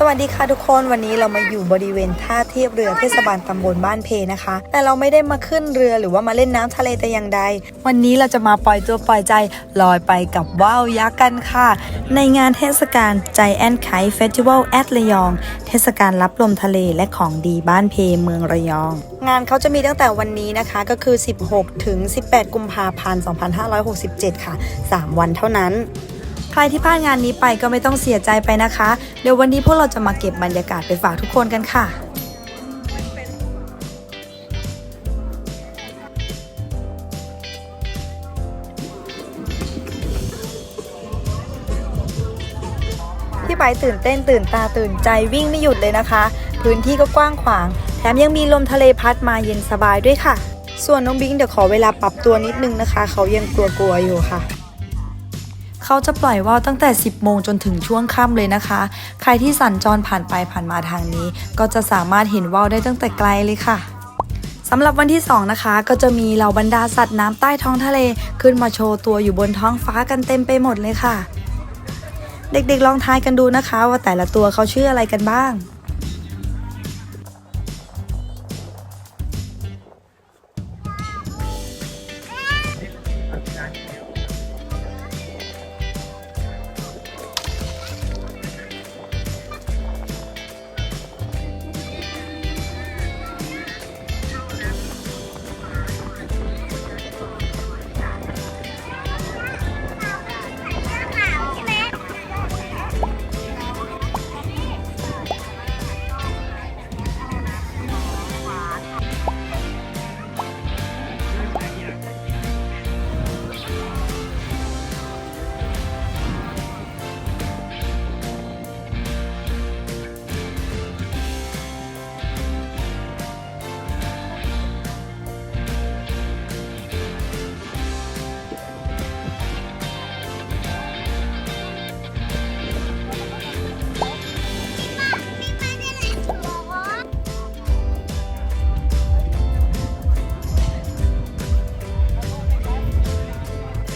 สวัสดีค่ะทุกคนวันนี้เรามาอยู่บริเวณท่าเทียบเรือเทศบาลตำบลบ้านเพนะคะ แต่เราไม่ได้มาขึ้นเรือหรือว่ามาเล่นน้ำทะเลแต่อย่างใด วันนี้เราจะมาปล่อยตัวปล่อยใจลอยไปกับว่าวยักษ์กันค่ะ ในงานเทศกาล Giant Kite Festival at ระยอง เทศกาลรับลมทะเลและของดีบ้านเพเมืองระยอง งานเขาจะมีตั้งแต่วันนี้นะคะก็คือ 16 ถึง 18 กุมภาพันธ์ 2567 ค่ะ 3 วันเท่านั้น ใครที่พลาดงานนี้ไปก็ไม่ต้องเสียใจไปนะคะ เดี๋ยววันนี้พวกเราจะมาเก็บบรรยากาศไปฝากทุกคนกันค่ะพี่ไบตื่นเต้นตื่นตาตื่นใจวิ่งไม่หยุดเลยนะคะ พื้นที่ก็กว้างขวาง แถมยังมีลมทะเลพัดมาเย็นสบายด้วยค่ะ ส่วนน้องบิงเดี๋ยวขอเวลาปรับตัวนิดนึงนะคะ เขายังกลัวๆอยู่ค่ะ เขาจะปล่อยว่าวตั้งแต่ 10 โมงจนถึงช่วงค่ำเลยนะคะ ใครที่สัญจรผ่านไปผ่านมาทางนี้ ก็จะสามารถเห็นว่าวได้ตั้งแต่ไกลเลยค่ะสำหรับวันที่ 2 นะคะ ก็จะมีเหล่าบรรดาสัตว์น้ำใต้ท้องทะเล ขึ้นมาโชว์ตัวอยู่บนท้องฟ้ากันเต็มไปหมดเลยค่ะ เด็กๆลองทายกันดูนะคะ ว่าแต่ละตัวเขาชื่ออะไรกันบ้าง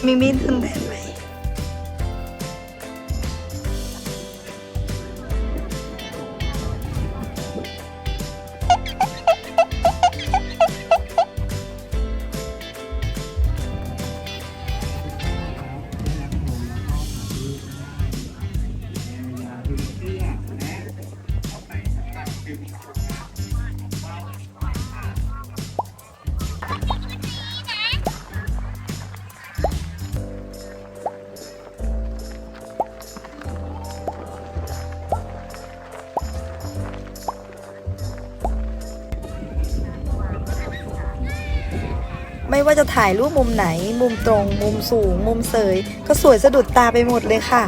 มิมิ ว่าจะถ่ายรูปมุมไหน มุมตรง มุมสูง มุมเสย ก็สวยสะดุดตาไปหมดเลยค่ะ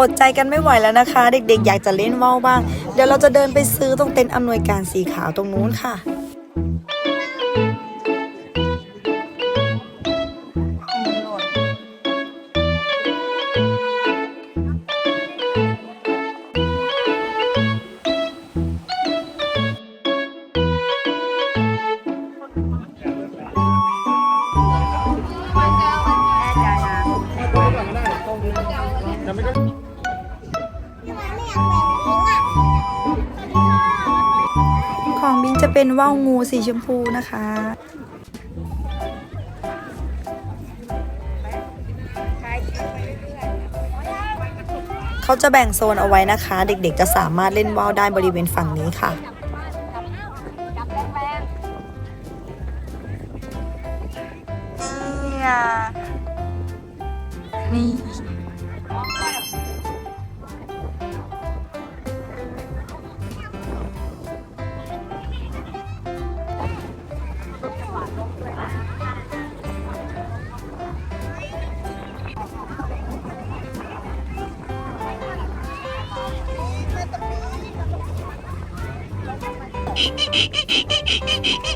อดใจกันไม่ไหวแล้วนะคะ เด็กๆ อยากจะเล่นว่าวบ้าง เดี๋ยวเราจะเดินไปซื้อตรงเต็นท์อำนวยการสีขาวตรงนู้นค่ะ เป็นว่าวงูสีชมพูนะคะ เขาจะแบ่งโซนเอาไว้นะคะ เด็กๆจะสามารถเล่นว่าวได้บริเวณฝั่งนี้ค่ะนี่ Hee hee hee hee hee hee hee!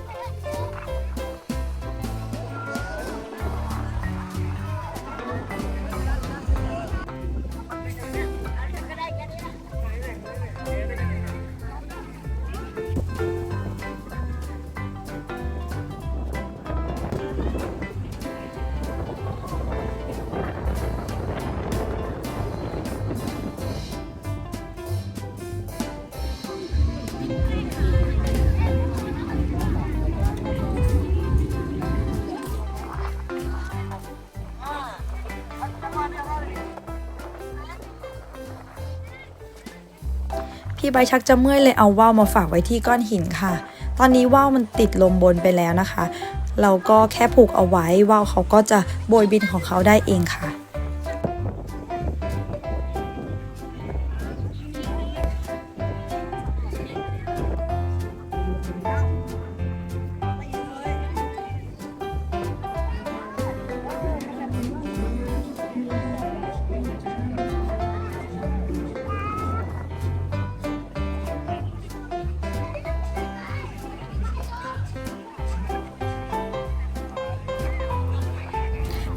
พี่ใบชักจะเมื่อยเลยเอาว่าวมาฝากไว้ที่ก้อนหินค่ะ ตอนนี้ว่าวมันติดลมบนไปแล้วนะคะ เราก็แค่ผูกเอาไว้ว่าวเขาก็จะโบยบินของเขาได้เองค่ะ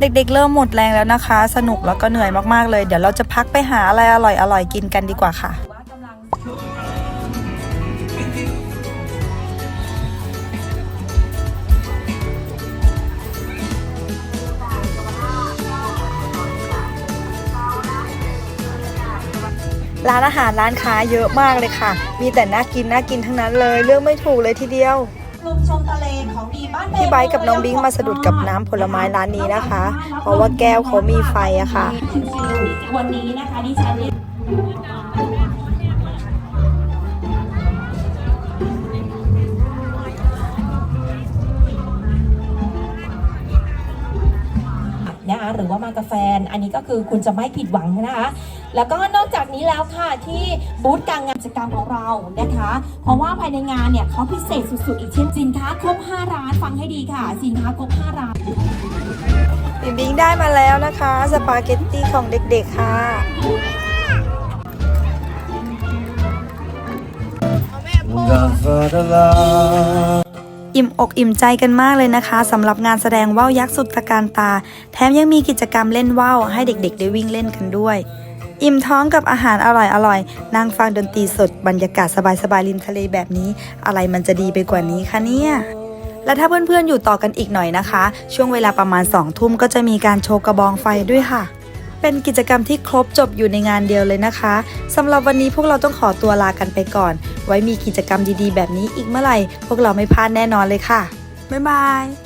เด็กๆ เริ่มหมดแรงแล้วนะคะ สนุกแล้วก็เหนื่อยมากๆเลย เดี๋ยวเราจะพักไปหาอะไรอร่อยๆกินกันดีกว่าค่ะร้านอาหารร้านค้าเยอะมากเลยค่ะ มีแต่น่ากินน่ากินทั้งนั้นเลย เลือกไม่ถูกเลยทีเดียว ลุ่มชมทะเลของดีบ้านพี่ไบร์ทกับน้องบิงมาสะดุดกับน้ำผลไม้ร้านนี้นะคะ เพราะว่าแก้วเขามีไฟอะค่ะ วันนี้นะคะดิฉันเนี่ยนะคะหรือว่ามากาแฟน อันนี้ก็คือคุณจะไม่ผิดหวังนะคะ แล้วก็นอกจากนี้แล้วค่ะที่บูธการงานกิจกรรมของเรานะคะ เพราะว่าภายในงานเนี่ยเขาพิเศษสุดๆ อีกเช่นสินค้าครบ 5 ร้านฟังให้ดีค่ะ สินค้าครบ 5 ร้านบิงบิงได้มาแล้วนะคะ สปาเกตตี้ของเด็กๆค่ะอิ่มอกอิ่มใจกันมากเลยนะคะสำหรับงานแสดงว่าวยักษ์สุดตระการตา แถมยังมีกิจกรรมเล่นว่าวให้เด็กๆได้วิ่งเล่นกันด้วย อิ่มท้องกับอาหารอร่อยๆ นั่งฟังดนตรีสดบรรยากาศสบายๆ ริมทะเลแบบนี้ อะไรมันจะดีไปกว่านี้คะเนี่ย และถ้าเพื่อนๆ อยู่ต่อกันอีกหน่อยนะคะ ช่วงเวลาประมาณ2องทุ่มก็จะมีการโชว์กระบองไฟด้วยค่ะ เป็นกิจกรรมที่ครบจบอยู่ในงานเดียวเลยนะคะสำหรับวันนี้พวกเราต้องขอตัวลากันไปก่อน ไว้มีกิจกรรมดีๆ แบบนี้อีกเมื่อไหร่ พวกเราไม่พลาดแน่นอนเลยค่ะบ๊ายบาย